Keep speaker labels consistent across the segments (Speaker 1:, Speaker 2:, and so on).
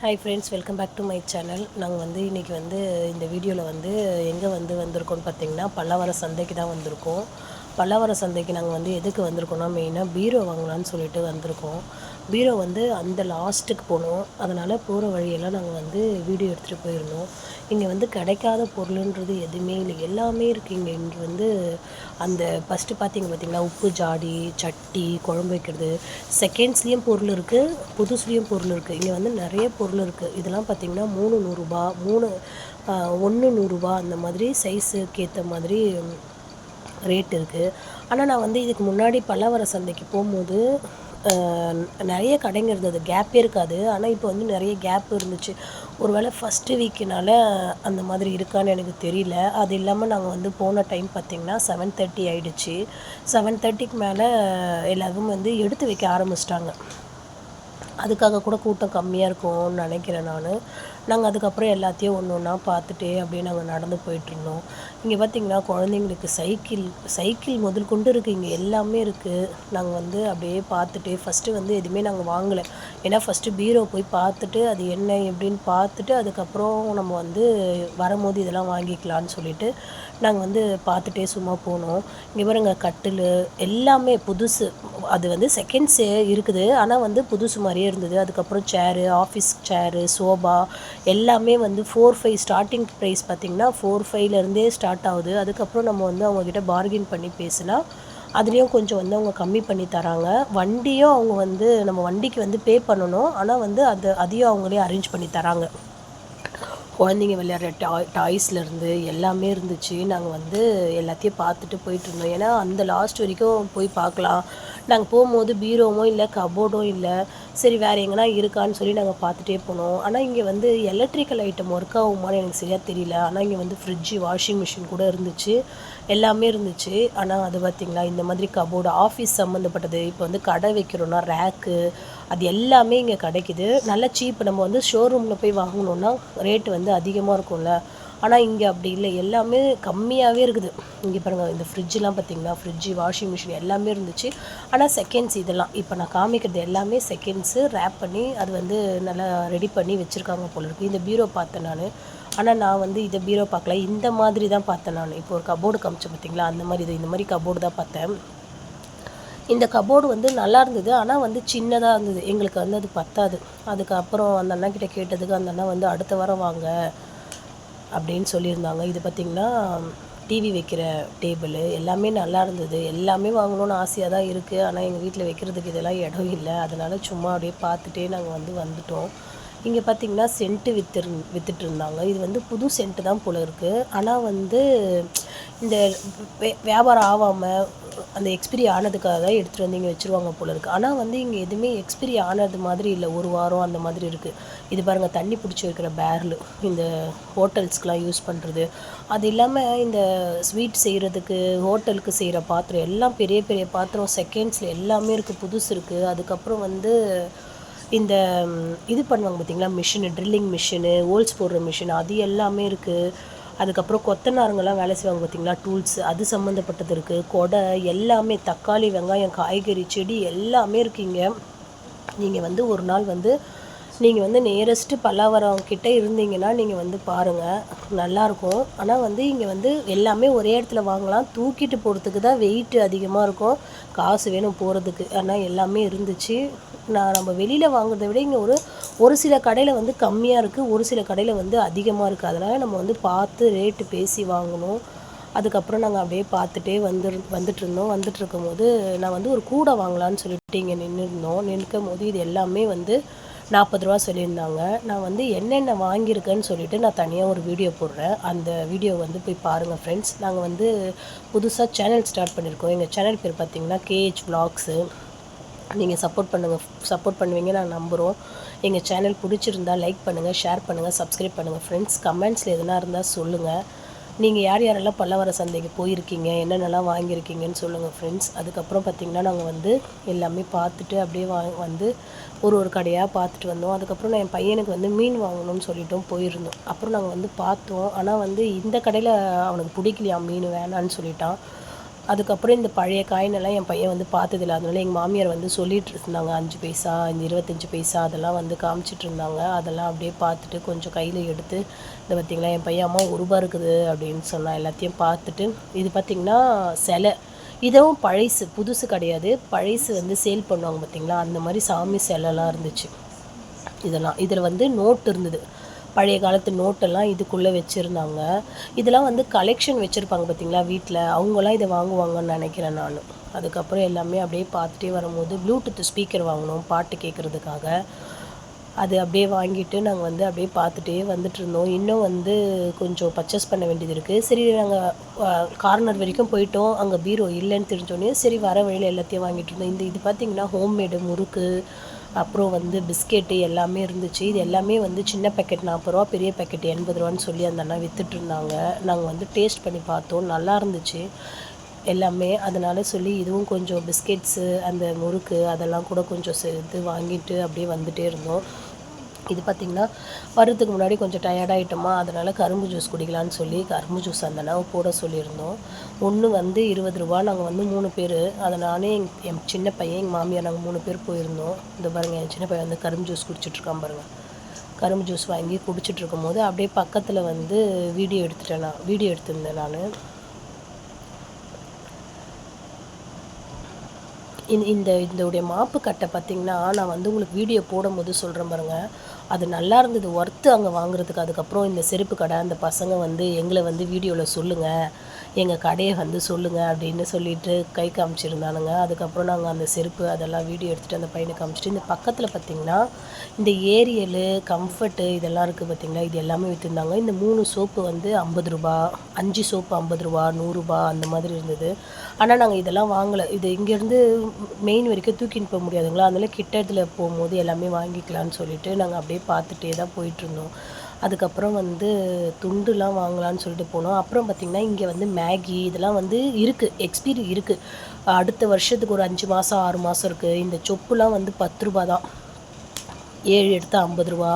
Speaker 1: Hi friends welcome back to my channel நாங்கள் வந்து இன்றைக்கி வந்து இந்த வீடியோவில் வந்து எங்கே வந்து வந்திருக்கோம்னு பார்த்தீங்கன்னா பல்லவர சந்தைக்கு தான் வந்திருக்கோம். பல்லவர சந்தைக்கு நாங்கள் வந்து எதுக்கு வந்திருக்கோம்னா மெயினாக பீரோ வாங்கலாம்னு சொல்லிட்டு வந்திருக்கோம். பீரோ வந்து அந்த லாஸ்ட்டுக்கு போனோம். அதனால் போகிற வழியெல்லாம் நாங்கள் வந்து வீடியோ எடுத்துகிட்டு போயிருந்தோம். இங்கே வந்து கிடைக்காத பொருளுன்றது எதுவுமே இல்லை. எல்லாமே இருக்குது இங்கே இங்கே வந்து அந்த ஃபஸ்ட்டு பார்த்தீங்க பார்த்திங்களா உப்பு ஜாடி சட்டி குழம்பு வைக்கிறது. செகண்ட்ஸ்லேயும் பொருள் இருக்குது புதுசுலேயும் பொருள் இருக்குது இங்கே வந்து நிறைய பொருள் இருக்குது இதெல்லாம் பார்த்திங்கன்னா மூணு நூறுரூபா மூணு ஒன்று நூறுரூபா அந்த மாதிரி சைஸுக்கு ஏற்ற மாதிரி ரேட் இருக்குது ஆனால் நான் வந்து இதுக்கு முன்னாடி பல்லவர சந்தைக்கு போகும்போது நிறைய கடைங்க இருந்தது. கேப்பே இருக்காது. ஆனால் இப்போ வந்து நிறைய கேப் இருந்துச்சு. ஒருவேளை ஃபஸ்ட்டு வீக்குனால அந்த மாதிரி இருக்கான்னு எனக்கு தெரியல. அது இல்லாமல் நாங்கள் வந்து போன டைம் பார்த்திங்கன்னா செவன் தேர்ட்டி ஆகிடுச்சு செவன் தேர்ட்டிக்கு மேலே எல்லாரும் வந்து எடுத்து வைக்க ஆரம்பிச்சிட்டாங்க. அதுக்காக கூட கூட்டம் கம்மியாக இருக்கும்னு நினைக்கிறேன் நான். நாங்கள் அதுக்கப்புறம் எல்லாத்தையும் ஒன்று ஒன்றா பார்த்துட்டே அப்படியே நாங்கள் நடந்து போயிட்டுருந்தோம். இங்கே பார்த்தீங்கன்னா குழந்தைங்களுக்கு சைக்கிள் சைக்கிள் முதல் கொண்டு இருக்குது இங்கே எல்லாமே இருக்குது நாங்கள் வந்து அப்படியே பார்த்துட்டு ஃபஸ்ட்டு வந்து எதுவுமே நாங்கள் வாங்கலை. ஏன்னா ஃபஸ்ட்டு பீரோ போய் பார்த்துட்டு அது என்ன எப்படின்னு பார்த்துட்டு அதுக்கப்புறம் நம்ம வந்து வரும்போது இதெல்லாம் வாங்கிக்கலாம்னு சொல்லிட்டு நாங்கள் வந்து பார்த்துட்டே சும்மா போனோம். இங்கே பாருங்க கட்டில் எல்லாமே புதுசு. அது வந்து செகண்ட்ஸு இருக்குது. ஆனால் வந்து புதுசு மாதிரியே இருந்தது. அதுக்கப்புறம் சேரு ஆஃபீஸ் சேரு சோபா எல்லாமே வந்து ஃபோர் ஃபைவ் ஸ்டார்டிங் ப்ரைஸ் பார்த்திங்கன்னா ஃபோர் ஃபைவ்லேருந்தே ஸ்டார்ட் ஆகுது. அதுக்கப்புறம் நம்ம வந்து அவங்கக்கிட்ட பார்கின் பண்ணி பேசினா அதுலேயும் கொஞ்சம் வந்து அவங்க கம்மி பண்ணி தராங்க. வண்டியும் அவங்க வந்து நம்ம வண்டிக்கு வந்து பே பண்ணணும். ஆனால் வந்து அது அதையும் அவங்களே அரேஞ்ச் பண்ணி தராங்க. குழந்தைங்க விளையாடுற டாய் டாய்ஸ்லேருந்து எல்லாமே இருந்துச்சு. நாங்கள் வந்து எல்லாத்தையும் பார்த்துட்டு போயிட்டு இருந்தோம். ஏன்னா அந்த லாஸ்ட் வரைக்கும் போய் பார்க்கலாம். நாங்கள் போகும்போது பீரோவும் இல்லை கபோர்டும் இல்லை. சரி வேறு எங்கன்னா இருக்கான்னு சொல்லி நாங்கள் பார்த்துட்டே போனோம். ஆனால் இங்கே வந்து எலக்ட்ரிக்கல் ஐட்டம் ஒர்க் ஆகுமான்னு எனக்கு சரியாக தெரியல. ஆனால் இங்கே வந்து ஃப்ரிட்ஜு வாஷிங் மிஷின் கூட இருந்துச்சு. எல்லாமே இருந்துச்சு. ஆனால் அது பார்த்திங்களா இந்த மாதிரி கபோர்டு ஆஃபீஸ் சம்மந்தப்பட்டது இப்போ வந்து கடை வைக்கிறோன்னா ரேக்கு அது எல்லாமே இங்கே கிடைக்குது. நல்ல சீப் நம்ம வந்து ஷோரூமில் போய் வாங்கணுன்னா ரேட்டு வந்து அதிகமாக இருக்கும்ல. ஆனால் இங்கே அப்படி இல்லை. எல்லாமே கம்மியாகவே இருக்குது. இங்கே பாருங்கள் இந்த ஃப்ரிட்ஜெலாம் பார்த்தீங்கன்னா ஃப்ரிட்ஜு வாஷிங் மிஷின் எல்லாமே இருந்துச்சு. ஆனால் செகண்ட்ஸ் இதெல்லாம். இப்போ நான் காமிக்கிறது எல்லாமே செகண்ட்ஸு ரேப் பண்ணி அது வந்து நல்லா ரெடி பண்ணி வச்சுருக்காங்க போல இருக்குது இந்த பீரோ பார்த்தேன் நான். ஆனால் நான் வந்து இதை பீரோ பார்க்கல. இந்த மாதிரி தான் பார்த்தேன் நான். இப்போ ஒரு கபோர்டு காமிச்சேன் பார்த்தீங்களா அந்த மாதிரி இது இந்த மாதிரி கபோர்டு தான் பார்த்தேன். இந்த கபோர்டு வந்து நல்லா இருந்தது. ஆனால் வந்து சின்னதாக இருந்தது. எங்களுக்கு வந்து அது பத்தாது. அதுக்கப்புறம் அந்த அண்ணா கிட்ட கேட்டதுக்கு அந்த அண்ணா வந்து அடுத்த வாரம் வாங்க. அப்படின்னு சொல்லியிருந்தாங்க. இது பார்த்திங்கன்னா டிவி வைக்கிற டேபிள் எல்லாமே நல்லா இருந்தது. எல்லாமே வாங்கணும்னு ஆசையாக தான் இருக்குது ஆனால் எங்கள் வீட்டில் வைக்கிறதுக்கு இதெல்லாம் இடம் இல்லை. அதனால் சும்மா அப்படியே பார்த்துட்டே நாங்கள் வந்து வந்துட்டோம். இங்கே பார்த்தீங்கன்னா சென்ட்டு விற்று வித்துட்டு இருந்தாங்க இது வந்து புது சென்ட்டு தான் போல இருக்குது ஆனால் வந்து இந்த வே- வியாபாரம் ஆகாமல் அந்த எக்ஸ்பிரி ஆனதுக்காக எடுத்துகிட்டு வந்து இங்கே வச்சுருவாங்க போல இருக்குது ஆனால் வந்து இங்கே எதுவுமே எக்ஸ்பிரி ஆனது மாதிரி இல்லை. ஒரு வாரம் அந்த மாதிரி இருக்குது இது பாருங்கள் தண்ணி பிடிச்சி வைக்கிற பேரலு இந்த ஹோட்டல்ஸ்க்கெலாம் யூஸ் பண்ணுறது அது இல்லாமல் இந்த ஸ்வீட் செய்கிறதுக்கு ஹோட்டலுக்கு செய்கிற பாத்திரம் எல்லாம் பெரிய பெரிய பாத்திரம் செகண்ட்ஸில் எல்லாமே இருக்குது புதுசு இருக்குது அதுக்கப்புறம் வந்து இந்த இது பண்ணுவாங்க பார்த்தீங்களா மிஷினு ட்ரில்லிங் மிஷினு ஹோல்ஸ் போடுற மிஷின் அது எல்லாமே இருக்குது அதுக்கப்புறம் கொத்தனாருங்கெல்லாம் வேலை செய்வாங்க பார்த்தீங்களா? டூல்ஸ் அது சம்மந்தப்பட்டது இருக்குது கொடை எல்லாமே தக்காளி வெங்காயம் காய்கறி செடி எல்லாமே இருக்கீங்க நீங்கள் வந்து ஒரு நாள் வந்து நீங்கள் வந்து நியரஸ்ட்டு பல்லாவரம் கிட்டே இருந்தீங்கன்னா நீங்கள் வந்து பாருங்கள் நல்லாயிருக்கும் ஆனால் வந்து இங்கே வந்து எல்லாமே ஒரே இடத்துல வாங்கலாம். தூக்கிட்டு போகிறதுக்கு தான் வெயிட் அதிகமாக இருக்கும். காசு வேணும் போகிறதுக்கு ஆனால் எல்லாமே இருந்துச்சு. நான் நம்ம வெளியில் வாங்குறத விட இங்கே ஒரு ஒரு சில கடையில் வந்து கம்மியாக இருக்குது ஒரு சில கடையில் வந்து அதிகமாக இருக்குது அதனால் நம்ம வந்து பார்த்து ரேட்டு பேசி வாங்கணும். அதுக்கப்புறம் நாங்கள் அப்படியே பார்த்துட்டே வந்து வந்துட்டு இருந்தோம் வந்துட்டு இருக்கும்போது நான் வந்து ஒரு கூடை வாங்கலாம்னு சொல்லிட்டு இங்கே நின்று இருந்தோம் நிற்கும் போது இது எல்லாமே வந்து நாற்பது ரூபா சொல்லியிருந்தாங்க. நான் வந்து என்னென்ன வாங்கியிருக்கேன்னு சொல்லிட்டு நான் தனியாக ஒரு வீடியோ போடுறேன். அந்த வீடியோ வந்து போய் பாருங்கள் ஃப்ரெண்ட்ஸ் நாங்கள் வந்து புதுசாக சேனல் ஸ்டார்ட் பண்ணியிருக்கோம். எங்கள் சேனல் பேர் பார்த்தீங்கன்னா கேஹெச் vlogs. நீங்கள் சப்போர்ட் பண்ணுங்கள் சப்போர்ட் பண்ணுவீங்க நான் நம்புகிறோம் எங்கள் சேனல் பிடிச்சிருந்தா லைக் பண்ணுங்கள் ஷேர் பண்ணுங்கள் சப்ஸ்கிரைப் பண்ணுங்கள் ஃப்ரெண்ட்ஸ் கமெண்ட்ஸில் எதுனா இருந்தால் சொல்லுங்கள் நீங்கள் யார் யாரெல்லாம் பல்லவர சந்தைக்கு போயிருக்கீங்க என்னென்னலாம் வாங்கியிருக்கீங்கன்னு சொல்லுங்கள் ஃப்ரெண்ட்ஸ் அதுக்கப்புறம் பார்த்திங்கன்னா நாங்கள் வந்து எல்லாமே பார்த்துட்டு அப்படியே வா வந்து ஒரு ஒரு கடையாக பார்த்துட்டு வந்தோம். அதுக்கப்புறம் நான் என் பையனுக்கு வந்து மீன் வாங்கணும்னு சொல்லிட்டோம் போயிருந்தோம். அப்புறம் நாங்கள் வந்து பார்த்தோம். ஆனால் வந்து இந்த கடையில் அவனுக்கு பிடிக்கலையா? மீன் வேணான்னு சொல்லிட்டான். அதுக்கப்புறம் இந்த பழைய காயினெல்லாம் என் பையன் வந்து பார்த்ததில்ல. அதனால எங்கள் மாமியார் வந்து சொல்லிட்டு இருந்தாங்க. அஞ்சு பைசா இந்த இருபத்தஞ்சி பைசா அதெல்லாம் வந்து காமிச்சிட்டு இருந்தாங்க. அதெல்லாம் அப்படியே பார்த்துட்டு கொஞ்சம் கையில் எடுத்து இந்த பார்த்திங்களா என் பையன் அம்மா ஒரு ரூபா இருக்குது அப்படின்னு சொன்னான் எல்லாத்தையும் பார்த்துட்டு இது பார்த்திங்கன்னா சிலை. இதுவும் பழசு புதுசு கிடையாது. பழசு வந்து சேல் பண்ணுவாங்க பார்த்திங்களா அந்த மாதிரி சாமி சிலைலாம் இருந்துச்சு. இதெல்லாம் இதில் வந்து நோட் இருந்தது. பழைய காலத்து நோட்டெல்லாம் இதுக்குள்ளே வச்சுருந்தாங்க. இதெல்லாம் வந்து கலெக்ஷன் வச்சுருப்பாங்க பார்த்தீங்களா வீட்டில்? அவங்களாம் இதை வாங்குவாங்கன்னு நினைக்கிறேன் நான். அதுக்கப்புறம் எல்லாமே அப்படியே பார்த்துட்டே வரும்போது ப்ளூடூத் ஸ்பீக்கர் வாங்கினோம் பாட்டு கேட்குறதுக்காக. அது அப்படியே வாங்கிட்டு நாங்கள் வந்து அப்படியே பார்த்துட்டே வந்துட்டுருந்தோம் இன்னும் வந்து கொஞ்சம் பர்ச்சேஸ் பண்ண வேண்டியது இருக்குது சரி நாங்கள் கார்னர் வரைக்கும் போயிட்டோம். அங்கே பீரோ இல்லைன்னு தெரிஞ்சோடனே சரி வர வழியில் எல்லாத்தையும் வாங்கிட்டு இருந்தோம். இந்த இது பார்த்திங்கன்னா ஹோம்மேடு முறுக்கு அப்புறம் வந்து பிஸ்கெட்டு எல்லாமே இருந்துச்சு. இது எல்லாமே வந்து சின்ன பேக்கெட் நாற்பது ரூபா பெரிய பேக்கெட் எண்பது ரூபான்னு சொல்லி அந்த அண்ணா வித்துட்டு இருந்தாங்க. நாங்கள் வந்து டேஸ்ட் பண்ணி பார்த்தோம். நல்லா இருந்துச்சு. எல்லாமே. அதனால சொல்லி இதுவும் கொஞ்சம் பிஸ்கெட்ஸு அந்த முறுக்கு அதெல்லாம் கூட கொஞ்சம் சேர்த்து வாங்கிட்டு அப்படியே வந்துகிட்டே இருந்தோம். இது பார்த்திங்கன்னா வர்றதுக்கு முன்னாடி கொஞ்சம் டயர்டாகிட்டோமா அதனால் கரும்பு ஜூஸ் குடிக்கலான்னு சொல்லி கரும்பு ஜூஸ் அந்த அண்ணாவை போட சொல்லியிருந்தோம். ஒன்று வந்து இருபது ரூபா நாங்கள் வந்து மூணு பேர். அதை நானே எங் என் சின்ன பையன் எங்கள் மாமியார் நாங்கள் மூணு பேர் போயிருந்தோம். இந்த பாருங்கள் என் சின்ன பையன் வந்து கரும்பு ஜூஸ் குடிச்சிட்ருக்கான் பாருங்கள் கரும்பு ஜூஸ் வாங்கி குடிச்சிட்டு இருக்கும்போது அப்படியே பக்கத்தில் வந்து வீடியோ எடுத்துட்டேன் நான். வீடியோ எடுத்திருந்தேன் நான். இந்த இந்த இதோடைய மாப்பு கட்டை பார்த்திங்கன்னா நான் வந்து உங்களுக்கு வீடியோ போடும்போது சொல்கிறேன் பாருங்கள் அது நல்லா இருந்தது ஒர்த்து அங்கே வாங்குறதுக்கு. அதுக்கப்புறம் இந்த செருப்பு கடை அந்த பசங்க வந்து எங்களை வந்து வீடியோவில் சொல்லுங்கள் எங்கள் கடையை வந்து சொல்லுங்கள் அப்படின்னு சொல்லிட்டு கை காமிச்சிருந்தானுங்க. அதுக்கப்புறம் நாங்கள் அந்த செருப்பு அதெல்லாம் வீடியோ எடுத்துகிட்டு அந்த பையனை காமிச்சிட்டு இந்த பக்கத்தில் பார்த்திங்கன்னா இந்த ஏரியலு கம்ஃபர்ட்டு இதெல்லாம் இருக்குது பார்த்திங்களா இது எல்லாமே விற்றுருந்தாங்க இந்த மூணு சோப்பு வந்து ஐம்பது ரூபா அஞ்சு சோப்பு ஐம்பது ரூபா நூறுரூபா அந்த மாதிரி இருந்தது. ஆனால் நாங்கள் இதெல்லாம் வாங்கலை. இது இங்கேருந்து மெயின் வரைக்கும் தூக்கின்னு போக முடியாதுங்களா? அதனால கிட்டத்தில் போகும்போது எல்லாமே வாங்கிக்கலான்னு சொல்லிட்டு நாங்கள் அப்படியே பார்த்துட்டே தான் போயிட்டுருந்தோம். அதுக்கப்புறம் வந்து துண்டுலாம் வாங்கலான்னு சொல்லிட்டு போனோம். அப்புறம் பார்த்திங்கன்னா இங்கே வந்து மேகி இதெல்லாம் வந்து இருக்குது எக்ஸ்பீரி இருக்குது அடுத்த வருஷத்துக்கு ஒரு அஞ்சு மாதம் ஆறு மாதம் இருக்குது இந்த சொப்புலாம் வந்து பத்து ரூபா தான். ஏழு எடுத்து ஐம்பது ரூபா.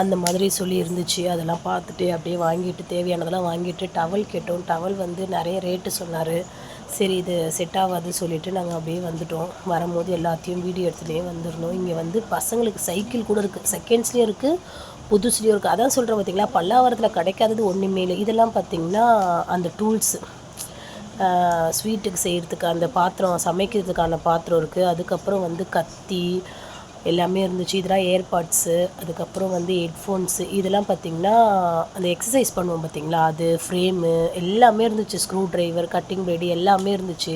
Speaker 1: அந்த மாதிரி சொல்லி இருந்துச்சு. அதெல்லாம் பார்த்துட்டு அப்படியே வாங்கிட்டு தேவையானதெல்லாம் வாங்கிட்டு டவல் கேட்டோம். டவல் வந்து நிறைய ரேட்டு சொன்னார். சரி இது செட் ஆகாது சொல்லிவிட்டு நாங்கள் அப்படியே வந்துட்டோம். வரும்போது எல்லாத்தையும் வீடியோ எடுத்துகிட்டே வந்துடணும். இங்கே வந்து பசங்களுக்கு சைக்கிள் கூட இருக்குது செகண்ட்ஸ்லேயும் இருக்குது புதுசுலேயும் இருக்குது அதான் சொல்கிறேன் பார்த்தீங்களா பல்லாவரத்தில் கிடைக்காதது ஒன்றுமே இல்லை. இதெல்லாம் பார்த்திங்கன்னா அந்த டூல்ஸு ஸ்வீட்டுக்கு செய்கிறதுக்கு அந்த பாத்திரம் சமைக்கிறதுக்கான பாத்திரம் இருக்குது அதுக்கப்புறம் வந்து கத்தி எல்லாமே இருந்துச்சு. இதெல்லாம் ஏர்பாட்ஸு அதுக்கப்புறம் வந்து ஹெட்ஃபோன்ஸு இதெல்லாம் பார்த்திங்கன்னா அந்த எக்ஸசைஸ் பண்ணுவோம் பார்த்திங்களா அது ஃப்ரேமு எல்லாமே இருந்துச்சு. ஸ்க்ரூ ட்ரைவர் கட்டிங் பிளேடு எல்லாமே இருந்துச்சு.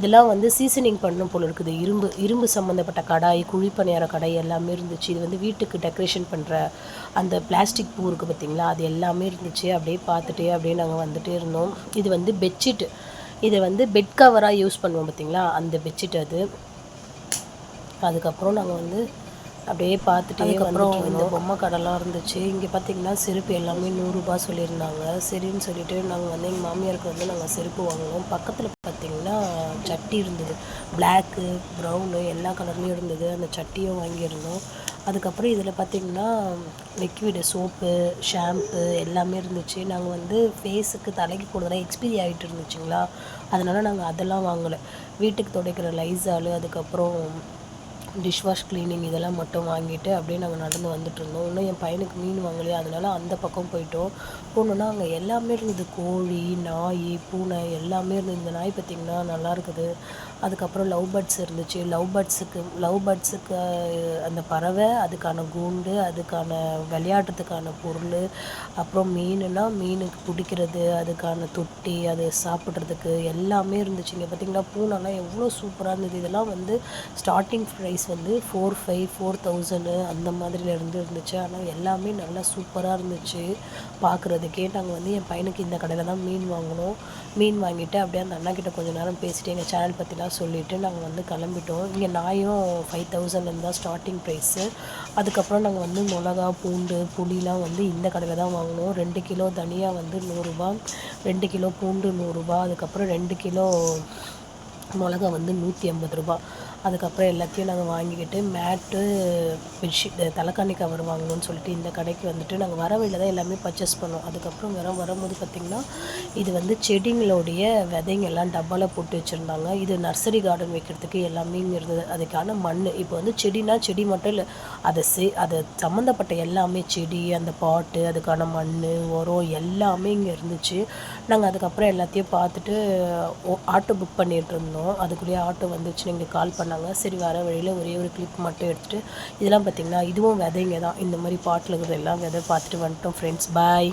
Speaker 1: இதெல்லாம் வந்து சீசனிங் பண்ணும் போல் இருக்குது. இரும்பு இரும்பு சம்மந்தப்பட்ட கடாய் குழிப்பணியார கடாய் எல்லாமே இருந்துச்சு. இது வந்து வீட்டுக்கு டெக்கரேஷன் பண்ணுற அந்த பிளாஸ்டிக் பூ இருக்குது பார்த்திங்களா அது எல்லாமே இருந்துச்சு. அப்படியே பார்த்துட்டே அப்படியே நாங்கள் வந்துகிட்டே இருந்தோம். இது வந்து பெட்ஷீட் இதை வந்து பெட் கவராக யூஸ் பண்ணுவோம் பார்த்திங்களா அந்த பெட்ஷீட் அது. அதுக்கப்புறம் நாங்கள் வந்து அப்படியே பார்த்துட்டே அதுக்கப்புறம் இந்த பொம்மை கடைலாம் இருந்துச்சு. இங்கே பார்த்தீங்கன்னா செருப்பு எல்லாமே நூறுரூபா சொல்லியிருந்தாங்க. சரின்னு சொல்லிட்டு நாங்கள் வந்து எங்கள் மாமியாருக்கு வந்து நாங்கள் செருப்பு வாங்கினோம். பக்கத்தில் பார்த்தீங்கன்னா சட்டி இருந்தது. பிளாக்கு ப்ரௌனு எல்லா கலர்லேயும் இருந்தது. அந்த சட்டியும் வாங்கியிருந்தோம். அதுக்கப்புறம் இதில் பார்த்திங்கன்னா லிக்விடு சோப்பு ஷாம்பு எல்லாமே இருந்துச்சு. நாங்கள் வந்து ஃபேஸுக்கு தலைக்கு போடுறதெல்லாம் எக்ஸ்பீரி ஆகிட்டு இருந்துச்சுங்களா? அதனால் நாங்கள் அதெல்லாம் வாங்கலை. வீட்டுக்கு துடைக்கிற லைஸாலு அதுக்கப்புறம் டிஷ் வாஷ் க்ளீனிங் இதெல்லாம் மட்டும் வாங்கிட்டு அப்படியே நாங்கள் நடந்து வந்துட்டு இருந்தோம். இன்னும் என் பையனுக்கு மீன் வாங்கலையா அதனால அந்த பக்கம் போயிட்டோம். போனோன்னா அங்கே எல்லாமே இருந்தது. கோழி நாய் பூனை எல்லாமே இருந்தது. இந்த நாய் பார்த்திங்கன்னா நல்லா இருக்குது. அதுக்கப்புறம் லவ் பேர்ட்ஸ் இருந்துச்சு. லவ் பேர்ட்ஸுக்கு லவ் பேர்ட்ஸுக்கு அந்த பறவை அதுக்கான கூண்டு அதுக்கான விளையாடுறதுக்கான பொருள் அப்புறம் மீனுனா மீனுக்கு பிடிக்கிறது அதுக்கான தொட்டி அது சாப்பிட்றதுக்கு எல்லாமே இருந்துச்சு. இங்கே பார்த்திங்கன்னா பூனெல்லாம் எவ்வளோ சூப்பராக இருந்தது. இதெல்லாம் வந்து ஸ்டார்டிங் ப்ரைஸ் வந்து ஃபோர் ஃபைவ் ஃபோர் தௌசண்டு அந்த மாதிரிலேருந்து இருந்துச்சு. ஆனால் எல்லாமே நல்லா சூப்பராக இருந்துச்சு. பார்க்குறதுக்கே நாங்கள் வந்து என் பையனுக்கு இந்த கடையில் தான் மீன் வாங்கினோம். மீன் வாங்கிட்டு அப்படியே அந்த அண்ணாக்கிட்ட கொஞ்சம் நேரம் பேசிட்டு எங்கள் சேனல் பற்றிலாம் சொல்லிவிட்டு நாங்கள் வந்து கிளம்பிட்டோம். இங்கே நாயும் ஃபைவ் தௌசண்ட்லேருந்து தான் ஸ்டார்டிங் ப்ரைஸு அதுக்கப்புறம் நாங்கள் வந்து மிளகா பூண்டு புளிலாம் வந்து இந்த கடையில் தான் வாங்கினோம். ரெண்டு கிலோ தனியாக வந்து நூறுரூபா ரெண்டு கிலோ பூண்டு நூறுரூபா அதுக்கப்புறம் ரெண்டு கிலோ மிளகா வந்து நூற்றி ஐம்பது ரூபா. அதுக்கப்புறம் எல்லாத்தையும் நாங்கள் வாங்கிக்கிட்டு மேட்டு பெட்ஷீட் தலைக்காணி கவர் வாங்கணும்னு சொல்லிட்டு இந்த கடைக்கு வந்துட்டு நாங்கள் வர வழியில் தான் எல்லாமே பர்ச்சேஸ் பண்ணோம். அதுக்கப்புறம் வர வரும்போது பார்த்திங்கன்னா இது வந்து செடிங்களுடைய விதைங்க எல்லாம் டப்பாவில் போட்டு வச்சுருந்தாங்க. இது நர்சரி கார்டன் வைக்கிறதுக்கு எல்லாமே இங்கே இருந்தது அதுக்கான மண் இப்போ வந்து செடினா செடி மட்டும் இல்லை அதை சே அதை சம்மந்தப்பட்ட எல்லாமே செடி அந்த பாட்டு அதுக்கான மண் உரம் எல்லாமே இங்கே இருந்துச்சு. நாங்கள் அதுக்கப்புறம் எல்லாத்தையும் பார்த்துட்டு ஓ- ஆட்டோ புக் பண்ணிகிட்டு இருந்தோம் அதுக்குள்ளேயே ஆட்டோ வந்துச்சு. எங்களுக்கு கால் பண்ணாங்க. சரி வர வழியில் ஒரே ஒரு கிளிப் மட்டும் எடுத்துகிட்டு இதெல்லாம் பார்த்திங்கன்னா இதுவும் விதைங்க தான் இந்த மாதிரி பாட்டில் இருக்கிற எல்லாம் விதை பார்த்துட்டு வந்துட்டோம் ஃப்ரெண்ட்ஸ் பாய்